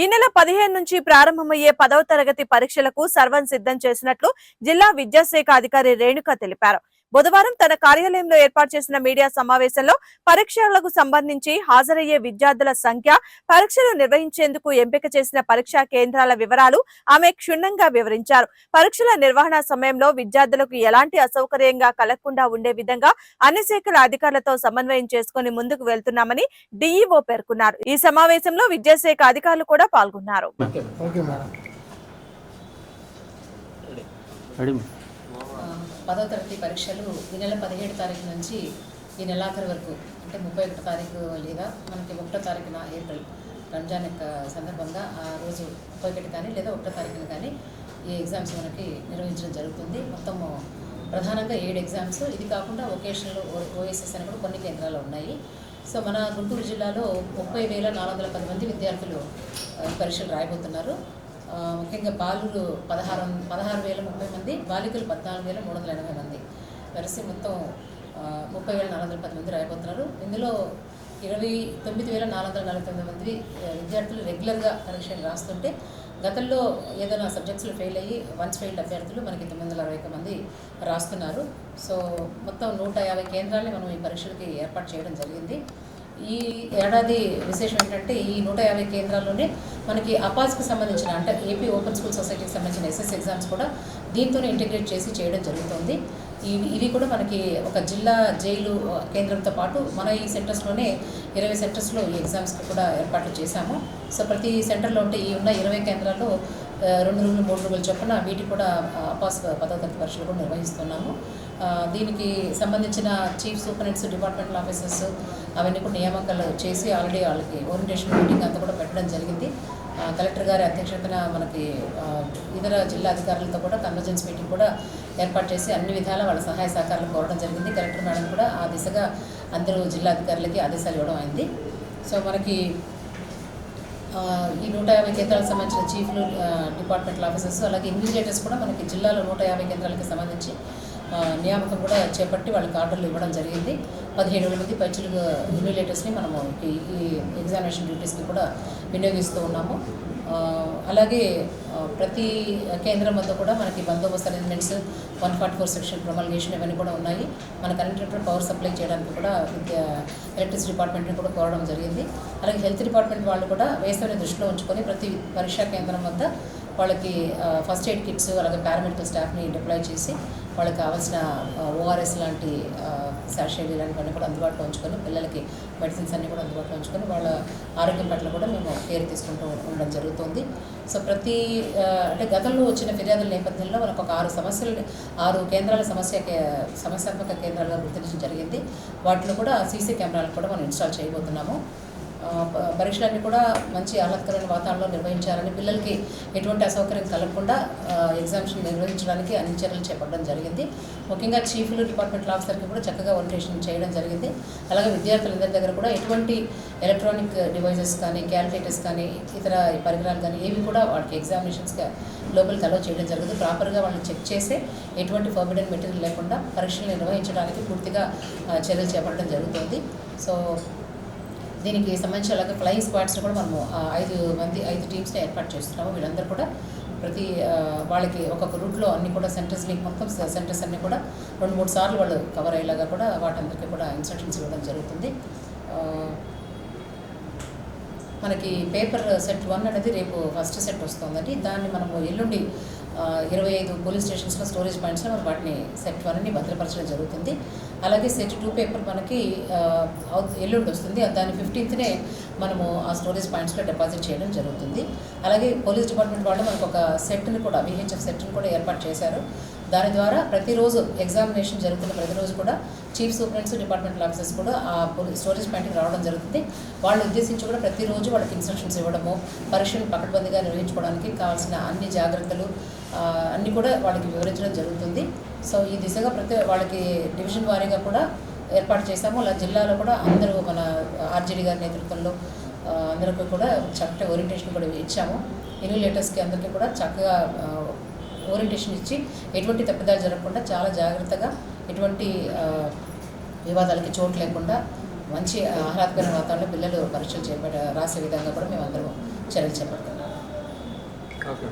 ఈ నెల పదిహేను నుంచి ప్రారంభమయ్యే పదవ తరగతి పరీక్షలకు సర్వం సిద్ధం చేసినట్లు జిల్లా విద్యాశాఖ అధికారి రేణుక తెలిపారు. బుధవారం తన కార్యాలయంలో ఏర్పాటు చేసిన మీడియా సమావేశంలో పరీక్షలకు సంబంధించి హాజరయ్యే విద్యార్థుల సంఖ్య పరీక్షలు నిర్వహించేందుకు ఎంపిక చేసిన పరీక్షా కేంద్రాల వివరాలు ఆమె క్షుణ్ణంగా వివరించారు. పరీక్షల నిర్వహణ సమయంలో విద్యార్థులకు ఎలాంటి అసౌకర్యంగా కలగకుండా ఉండే విధంగా అన్ని శాఖల అధికారులతో సమన్వయం చేసుకుని ముందుకు వెళ్తున్నామని డీఈఓ పేర్కొన్నారు. ఈ సమావేశంలో విద్యాశాఖ అధికారులు కూడా పాల్గొన్నారు. Okay madam. రెడీ ఆ, పదో తరగతి పరీక్షలు ఈ నెల పదిహేడు తారీఖు నుంచి ఈ నెలాఖరు వరకు అంటే ముప్పై ఒకటో తారీఖు లేదా మనకి ఒకటో తారీఖున ఏప్రిల్ రంజాన్ యొక్క సందర్భంగా ఆ రోజు ముప్పై ఒకటి కానీ లేదా ఒకటో తారీఖున కానీ ఈ ఎగ్జామ్స్ మనకి నిర్వహించడం జరుగుతుంది. మొత్తము ప్రధానంగా ఏడు ఎగ్జామ్స్. ఇది కాకుండా ఒకేషన్లు ఓఎస్ఎస్ అని కూడా కొన్ని కేంద్రాలు ఉన్నాయి. సో మన గుంటూరు జిల్లాలో ముప్పై వేల నాలుగు వందల పది మంది విద్యార్థులు పరీక్షలు రాయబోతున్నారు. ముఖ్యంగా బాలులు పదహారు పదహారు వేల ముప్పై మంది బాలికలు పద్నాలుగు వేల మూడు వందల ఎనభై మంది. వరుస మొత్తం ముప్పై వేల నాలుగు వందల పది మంది రాయబోతున్నారు ఇందులో ఇరవై తొమ్మిది వేల నాలుగు వందల నలభై తొమ్మిది మంది విద్యార్థులు రెగ్యులర్గా పరీక్షలు రాస్తుంటే గతంలో ఏదైనా సబ్జెక్ట్స్లో ఫెయిల్ అయ్యి వన్స్ ఫెయిల్డ్ అభ్యర్థులు మనకి తొమ్మిది వందల అరవై ఒక మంది రాస్తున్నారు. సో మొత్తం నూట యాభై కేంద్రాలని మనం ఈ పరీక్షలకి ఏర్పాటు చేయడం జరిగింది. ఈ ఏడాది విశేషం ఏంటంటే ఈ నూట యాభై కేంద్రాల్లోనే మనకి అపాస్కి సంబంధించిన అంటే ఏపీ ఓపెన్ స్కూల్ సొసైటీకి సంబంధించిన ఎస్ఎస్ ఎగ్జామ్స్ కూడా దీంతోనే ఇంటిగ్రేట్ చేసి చేయడం జరుగుతుంది. ఇవి ఇవి కూడా మనకి ఒక జిల్లా జైలు కేంద్రంతో పాటు మన ఈ సెంటర్స్లోనే ఇరవై సెంటర్స్లో ఈ ఎగ్జామ్స్కి కూడా ఏర్పాట్లు చేశాము. సో ప్రతి సెంటర్లో ఉంటే ఈ ఉన్న ఇరవై కేంద్రాల్లో రెండు రోజులు మూడు రోజులు చొప్పున వీటికి కూడా అపాస్ పదో తరగతి పరీక్షలు కూడా నిర్వహిస్తున్నాము. దీనికి సంబంధించిన చీఫ్ సూపరింటెండెంట్స్ డిపార్ట్మెంటల్ ఆఫీసర్స్ అవన్నీ కూడా నియామకాలు చేసి ఆల్రెడీ వాళ్ళకి ఓరియంటేషన్ మీటింగ్ అంతా కూడా పెట్టడం జరిగింది. కలెక్టర్ గారి అధ్యక్షతన మనకి ఇతర జిల్లా అధికారులతో కూడా కన్వర్జెన్స్ మీటింగ్ కూడా ఏర్పాటు చేసి అన్ని విధాల వాళ్ళ సహాయ సహకారాలు కోరడం జరిగింది. కలెక్టర్ మేడం కూడా ఆ దిశగా అందరూ జిల్లా అధికారులకి ఆదేశాలు ఇవ్వడం అయింది. సో మనకి ఈ నూట యాభై కేంద్రాలకు సంబంధించిన చీఫ్లు డిపార్ట్మెంటల్ ఆఫీసర్స్ అలాగే ఇన్విజిలేటర్స్ కూడా మనకి జిల్లాలో నూట యాభై కేంద్రాలకు సంబంధించి నియామకం కూడా చేపట్టి వాళ్ళకి ఆర్డర్లు ఇవ్వడం జరిగింది. పదిహేడు వేల మంది పైచులుగా ఇన్విజిలేటర్స్ని మనము ఈ ఎగ్జామినేషన్ డ్యూటీస్కి కూడా వినియోగిస్తూ ఉన్నాము. అలాగే ప్రతి కేంద్రం వద్ద కూడా మనకి బందోబస్తు arrangements one forty four section promulgation ఇవన్నీ కూడా ఉన్నాయి. మనకు అన్నింటి పవర్ సప్లై చేయడానికి కూడా విద్యా ఎలక్ట్రిసిటీ డిపార్ట్మెంట్ని కూడా కోరడం జరిగింది. అలాగే హెల్త్ డిపార్ట్మెంట్ వాళ్ళు కూడా వేసవిని దృష్టిలో ఉంచుకొని ప్రతి పరీక్షా కేంద్రం వద్ద వాళ్ళకి ఫస్ట్ ఎయిడ్ కిట్స్ అలాగే పారామెడికల్ స్టాఫ్ని డిప్లాయ్ చేసి వాళ్ళకి కావాల్సిన ఓఆర్ఎస్ లాంటి శాషేలు ఇలాంటివన్నీ కూడా అందుబాటులో ఉంచుకొని పిల్లలకి మెడిసిన్స్ అన్నీ కూడా అందుబాటులో ఉంచుకొని వాళ్ళ ఆరోగ్యం పట్ల కూడా మేము కేర్ తీసుకుంటూ ఉండడం జరుగుతుంది. సో ప్రతి అంటే గతంలో వచ్చిన ఫిర్యాదుల నేపథ్యంలో మనకు ఒక ఆరు సమస్యలు ఆరు కేంద్రాల సమస్య కే- సమస్యాత్మక కేంద్రాలుగా గుర్తించడం జరిగింది. వాటిలో కూడా సీసీ కెమెరాలు కూడా మనం ఇన్స్టాల్ చేయబోతున్నాము. పరీక్షలన్నీ కూడా మంచి ఆహ్లాదకరమైన వాతావరణంలో నిర్వహించాలని పిల్లలకి ఎటువంటి అసౌకర్యం కలగకుండా ఎగ్జామ్షన్ నిర్వహించడానికి అన్ని చర్యలు చేపట్టడం జరిగింది. ముఖ్యంగా చీఫ్లు డిపార్ట్మెంట్ ఆఫీసర్కి కూడా చక్కగా ఓరియంటేషన్ చేయడం జరిగింది. అలాగే విద్యార్థులందరి దగ్గర కూడా ఎటువంటి ఎలక్ట్రానిక్ డివైజెస్ కానీ క్యాలిక్యులేటర్స్ కానీ ఇతర పరికరాలు కానీ ఏవి కూడా వాళ్ళకి ఎగ్జామినేషన్స్గా లోపలికి అలో చేయడం జరుగుతుంది. ప్రాపర్గా వాళ్ళని చెక్ చేసి ఎటువంటి ఫర్బిడెన్ మెటీరియల్ లేకుండా పరీక్షలు నిర్వహించడానికి పూర్తిగా చర్యలు చేపట్టడం జరుగుతుంది. సో దీనికి సంబంధించి అలాగే ఫ్లయింగ్ స్క్వాడ్స్ కూడా మనము ఐదు మంది ఐదు టీమ్స్ని ఏర్పాటు చేస్తున్నాము. వీళ్ళందరూ కూడా ప్రతి వాళ్ళకి ఒక్కొక్క రూట్లో అన్ని కూడా సెంటర్స్ మీకు మొత్తం సెంటర్స్ అన్నీ కూడా రెండు మూడు సార్లు వాళ్ళు కవర్ అయ్యేలాగా కూడా వాటందరికీ కూడా ఇన్స్ట్రక్షన్స్ ఇవ్వడం జరుగుతుంది. మనకి పేపర్ సెట్ వన్ అనేది రేపు ఫస్ట్ సెట్ వస్తుందండి. దాన్ని మనము ఎల్లుండి ఇరవై ఐదు పోలీస్ స్టేషన్స్లో స్టోరేజ్ పాయింట్స్లో మనం వాటిని సెట్ వన్ని భద్రపరచడం జరుగుతుంది. అలాగే సెట్ టూ పేపర్ మనకి ఎల్లుండి వస్తుంది. దాని ఫిఫ్టీన్త్నే మనము ఆ స్టోరేజ్ పాయింట్స్లో డిపాజిట్ చేయడం జరుగుతుంది. అలాగే పోలీస్ డిపార్ట్మెంట్ వాళ్ళు మనకు ఒక సెట్ని కూడా విహెచ్ఎఫ్ సెట్ని కూడా ఏర్పాటు చేశారు. దాని ద్వారా ప్రతిరోజు ఎగ్జామినేషన్ జరుగుతున్న ప్రతిరోజు కూడా చీఫ్ సూపరింట్స్ డిపార్ట్మెంటల్ ఆఫీసర్స్ కూడా ఆ స్టోరేజ్ పాయింట్కి రావడం జరుగుతుంది. వాళ్ళు ఉద్దేశించి కూడా ప్రతిరోజు వాళ్ళకి ఇన్స్ట్రక్షన్స్ ఇవ్వడము పరీక్షను పకడ్బందీగా నిర్వహించుకోవడానికి కావాల్సిన అన్ని జాగ్రత్తలు అన్నీ కూడా వాళ్ళకి వివరించడం జరుగుతుంది. సో ఈ దిశగా ప్రతి వాళ్ళకి డివిజన్ వారీగా కూడా ఏర్పాటు చేశాము. అలా జిల్లాలో కూడా అందరూ మన ఆర్జేడీ గారి నేతృత్వంలో అందరికీ కూడా చక్కటి ఓరియంటేషన్ కూడా ఇచ్చాము. ఇన్విలేటర్స్కి అందరికీ కూడా చక్కగా ఓరియంటేషన్ ఇచ్చి ఎటువంటి తప్పిదాలు జరగకుండా చాలా జాగ్రత్తగా ఎటువంటి వివాదాలకి చోటు లేకుండా మంచి ఆహ్లాదకరమైన వాతావరణంలో పిల్లలు పరీక్షలు చేపట్ట రాసే విధంగా కూడా మేము అందరం చర్యలు చేపడుతున్నాం ఓకే.